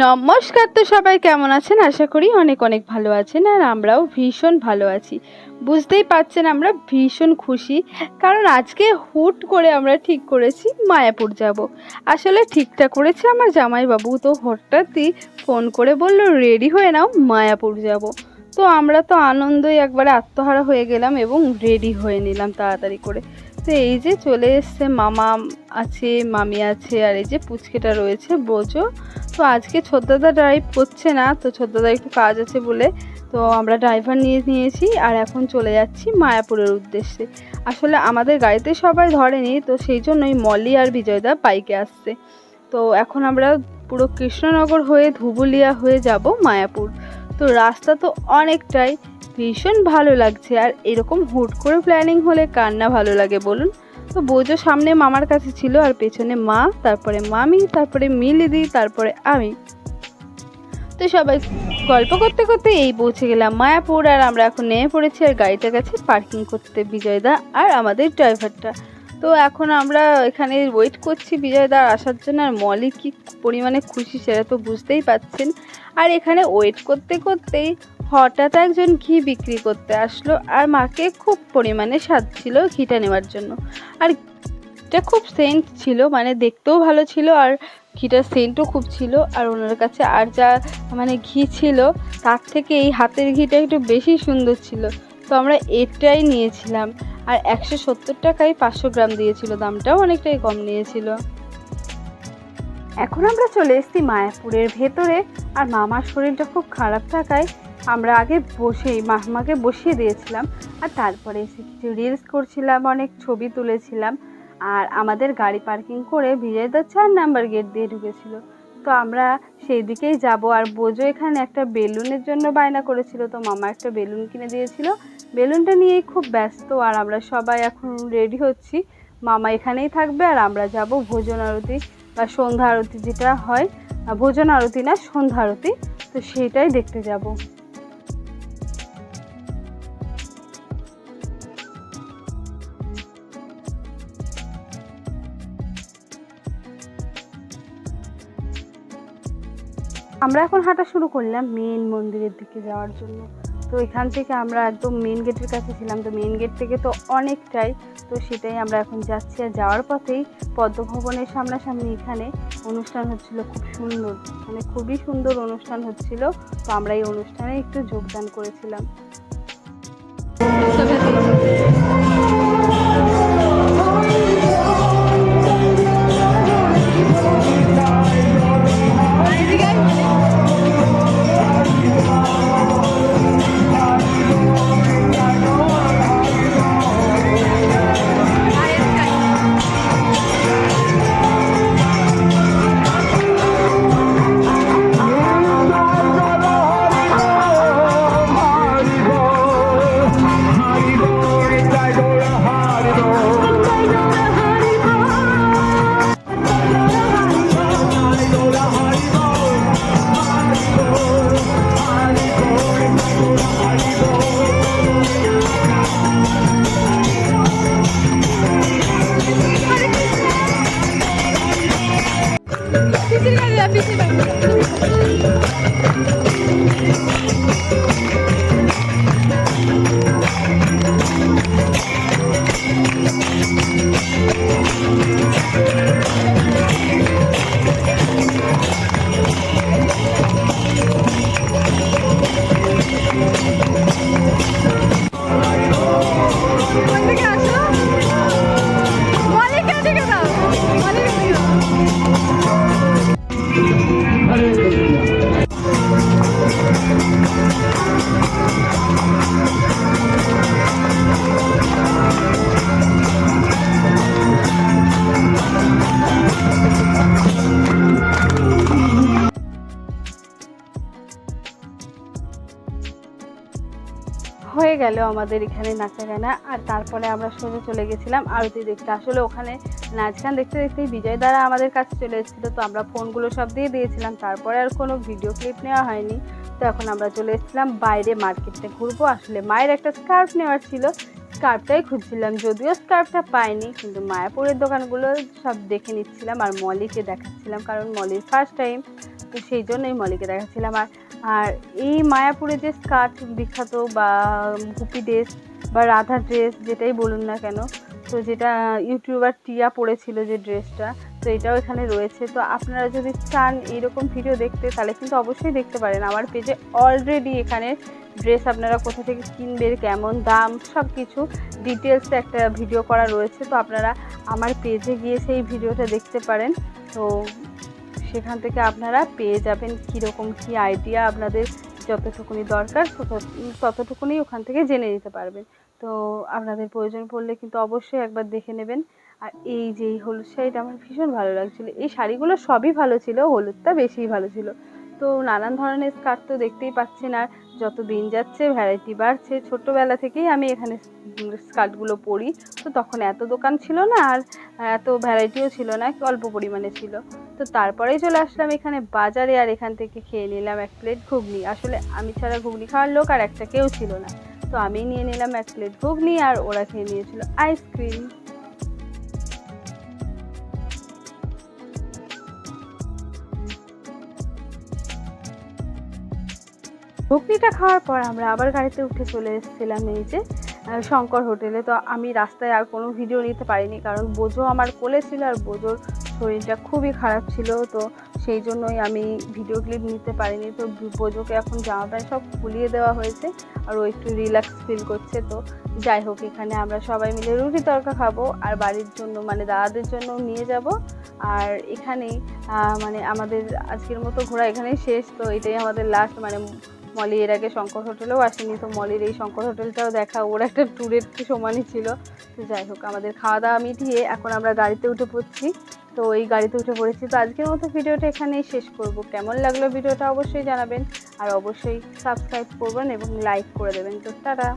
নমস্কার তো সবাই, কেমন আছেন? আশা করি অনেক অনেক ভালো আছেন আর আমরাও ভীষণ ভালো আছি। বুঝতেই পারছেন আমরা ভীষণ খুশি, কারণ আজকে হুট করে আমরা ঠিক করেছি মায়াপুর যাব। আসলে ঠিকঠাক করেছে আমার জামাইবাবু, তো হঠাৎই ফোন করে বলল, রেডি হয়ে নাও, মায়াপুর যাব। তো আমরা তো আনন্দই একবারে আত্মহারা হয়ে গেলাম এবং রেডি হয়ে নিলাম তাড়াতাড়ি করে। তো এই যে চলে এসছে, মামা আছে, মামি আছে, আর এই যে পুচকেটা রয়েছে, বোঝো। তো আজকে ছোটদাদা ড্রাইভ করছে না, তো ছোটদাদা একটু কাজ আছে বলে, তো আমরা ড্রাইভার নিয়ে নিয়েছি, আর এখন চলে যাচ্ছি মায়াপুরের উদ্দেশ্যে। আসলে আমাদের গাড়িতে সবাই ধরেনি, তো সেই জন্যই মলি আর বিজয়দা বাইকে আসছে। তো এখন আমরা পুরো কৃষ্ণনগর হয়ে ধুবুলিয়া হয়ে যাব মায়াপুর। তো রাস্তা তো অনেকটাই। ভীষণ ভালো লাগছে। আর এরকম হুট করে প্ল্যানিং হলে কার না ভালো লাগে বলুন? তো বোঝো সামনে মামার কাছে ছিল আর পেছনে মা, তারপরে মামি, তারপরে মিলিদি তারপরে আমি। তো সবাই গল্প করতে করতে এই পৌঁছে গেলাম মায়াপুর। আর আমরা এখন নেমে পড়েছি আর গাড়িটা গেছে পার্কিং করতে। বিজয়দা আর আমাদের ড্রাইভারটা তো এখন আমরা এখানে ওয়েট করছি বিজয়দা আসার জন্য, আর মলি কি পরিমাণে খুশি সেটা তো বুঝতেই পাচ্ছেন আর এখানে ওয়েট করতে করতেই হঠাৎ একজন ঘি বিক্রি করতে আসলো, আর মাকে খুব পরিমাণে ছিল ঘিটা নেওয়ার জন্য। আর এটা খুব সেন্ট ছিল মানে দেখতেও ভালো ছিল, আর ঘিটার সেন্টও খুব ছিল, আর ওনার কাছে আর যা মানে ঘি ছিল, তার থেকে এই হাতের ঘিটা একটু বেশি সুন্দর ছিল। তো আমরা এটাই নিয়েছিলাম। আর একশো সত্তর টাকায় পাঁচশো গ্রাম দিয়েছিল, দামটাও অনেকটাই কম নিয়েছিল। এখন আমরা চলে এসেছি মায়াপুরের ভেতরে, আর মামার শরীরটা খুব খারাপ থাকায় আমরা আগে বসেই মামাকে বসিয়ে দিয়েছিলাম, আর তারপরে এসে কিছু রিলস করছিলাম, অনেক ছবি তুলেছিলাম, আর আমাদের গাড়ি পার্কিং করে বিজয়দা চার নাম্বার গেট দিয়ে ঢুকেছিল। তো আমরা সেই দিকেই যাব, আর বোঝো এখানে একটা বেলুনের জন্য বায়না করেছিল, তো মামা একটা বেলুন কিনে দিয়েছিল বেলুনটা নিয়েই খুব ব্যস্ত আর আমরা সবাই এখন রেডি হচ্ছি। মামা এখানেই থাকবে আর আমরা যাব ভোজন আরতি বা সন্ধ্যা আরতি যেটা হয়। ভোজন আরতি না, সন্ধ্যা আরতি। তো সেইটাই দেখতে যাব। আমরা এখন হাঁটা শুরু করলাম মেন মন্দিরের দিকে যাওয়ার জন্য। তো এখান থেকে আমরা একদম মেন গেটের কাছে ছিলাম। তো মেন গেট থেকে তো অনেকটাই, তো সেটাই আমরা এখন যাচ্ছি। আর যাওয়ার পথেই পদ্মভবনের সামনাসামনি এখানে অনুষ্ঠান হচ্ছিল খুব সুন্দর। মানে খুবই সুন্দর অনুষ্ঠান হচ্ছিল। তো আমরা এই অনুষ্ঠানে একটু যোগদান করেছিলাম। হয়ে গেল আমাদের এখানে নাচা গানা আর তারপরে আমরা সোজা চলে গেছিলাম আরতি দেখতে। আসলে ওখানে নাচ গান দেখতে দেখতেই বিজয় দ্বারা আমাদের কাছে চলে এসেছিল। তো আমরা ফোনগুলো সব দিয়ে দিয়েছিলাম। তারপরে আর কোনো ভিডিও ক্লিপ নেওয়া হয়নি। তো এখন আমরা চলে এসেছিলাম বাইরে মার্কেটে ঘুরবো। আসলে মায়ের একটা স্কার্ফ নেওয়ার ছিল। স্কার্ফটাই খুঁজছিলাম। যদিও স্কার্ফটা পাইনি, কিন্তু মায়াপুরের দোকানগুলো সব দেখে নিচ্ছিলাম। আর মলিকে দেখাচ্ছিলাম, কারণ মলির ফার্স্ট টাইম তো সেই জন্যই মলিকে দেখাচ্ছিলাম। আর আর এই মায়াপুরে যে স্কার্ট বিখ্যাত বা গুপি ড্রেস বা রাধা ড্রেস যেটাই বলুন না কেন, তো যেটা ইউটিউবার টিয়া পরেছিল যে ড্রেসটা, তো এটাও এখানে রয়েছে। তো আপনারা যদি চান এইরকম ভিডিও দেখতে, তাহলে কিন্তু অবশ্যই দেখতে পারেন। আমার পেজে অলরেডি এখানে ড্রেস আপনারা কোথা থেকে কিনবেন, কেমন দাম সব কিছু ডিটেলসে একটা ভিডিও করা রয়েছে। তো আপনারা আমার পেজে গিয়ে সেই ভিডিওটা দেখতে পারেন। তো সেখান থেকে আপনারা পেয়ে যাবেন কীরকম কী আইডিয়া আপনাদের যতটুকুনি দরকার ততটুকুনি ওখান থেকে জেনে নিতে পারবেন। তো আপনাদের প্রয়োজন পড়লে কিন্তু অবশ্যই একবার দেখে নেবেন। আর এই যে এই হলুদ শাড়িটা আমার ভীষণ ভালো লাগছিল। এই শাড়িগুলো সবই ভালো ছিল, হলুদটা বেশিই ভালো ছিল। তো নানান ধরনের স্কার্ট তো দেখতেই পাচ্ছেন, আর যত দিন যাচ্ছে ভ্যারাইটি বাড়ছে। ছোট্টবেলা থেকেই আমি এখানে স্কার্টগুলো পরি। তো তখন এত দোকান ছিল না, আর এত ভ্যারাইটিও ছিল না, অল্প পরিমাণে ছিল। তো তারপরেই চলে আসলাম এখানে বাজারে আর এখান থেকে খেয়ে নিলাম এক প্লেট ঘুগনি। আসলে আমি ছাড়া ঘুগনি খাওয়ার লোক আর একটা কেউ ছিল না। তো আমি নিয়ে নিলাম এক প্লেট ঘুগনি আর ওরা খেয়ে নিয়েছিল আইসক্রিম। ঘুগনিটা খাওয়ার পর আমরা আবার গাড়িতে উঠে চলে এসেছিলাম এই যে শঙ্কর হোটেলে। তো আমি রাস্তায় আর কোনো ভিডিও নিতে পারিনি, কারণ বোঝো আমার কোলে ছিল আর বোঝোর শরীরটা খুবই খারাপ ছিল, তো সেই জন্যই আমি ভিডিও ক্লিপ নিতে পারিনি। তো বোঝোকে এখন জামা প্যান্ট সব খুলিয়ে দেওয়া হয়েছে আর ও একটু রিল্যাক্স ফিল করছে, তো যাই হোক, এখানে আমরা সবাই মিলে রুটি তরকা খাব আর বাড়ির জন্য মানে দাদাদের জন্য নিয়ে যাব। আর এখানেই মানে আমাদের আজকের মতো ঘোরা এখানেই শেষ, তো এটাই আমাদের লাস্ট মানে মলি এর আগে শঙ্কর হোটেলেও আসেনি, তো মলির এই শঙ্কর হোটেলটাও দেখা, ওর একটা ট্যুরের সমানই ছিল। তো যাই হোক, আমাদের খাওয়া দাওয়া মিটিয়ে এখন আমরা গাড়িতে উঠে পড়ছি। তো এই গাড়িতে উঠে পড়েছি। তো আজকের মতো ভিডিওটা এখানেই শেষ করব। কেমন লাগল ভিডিওটা অবশ্যই জানাবেন। আর অবশ্যই সাবস্ক্রাইব করবেন এবং লাইক করে দেবেন। তো টাটা।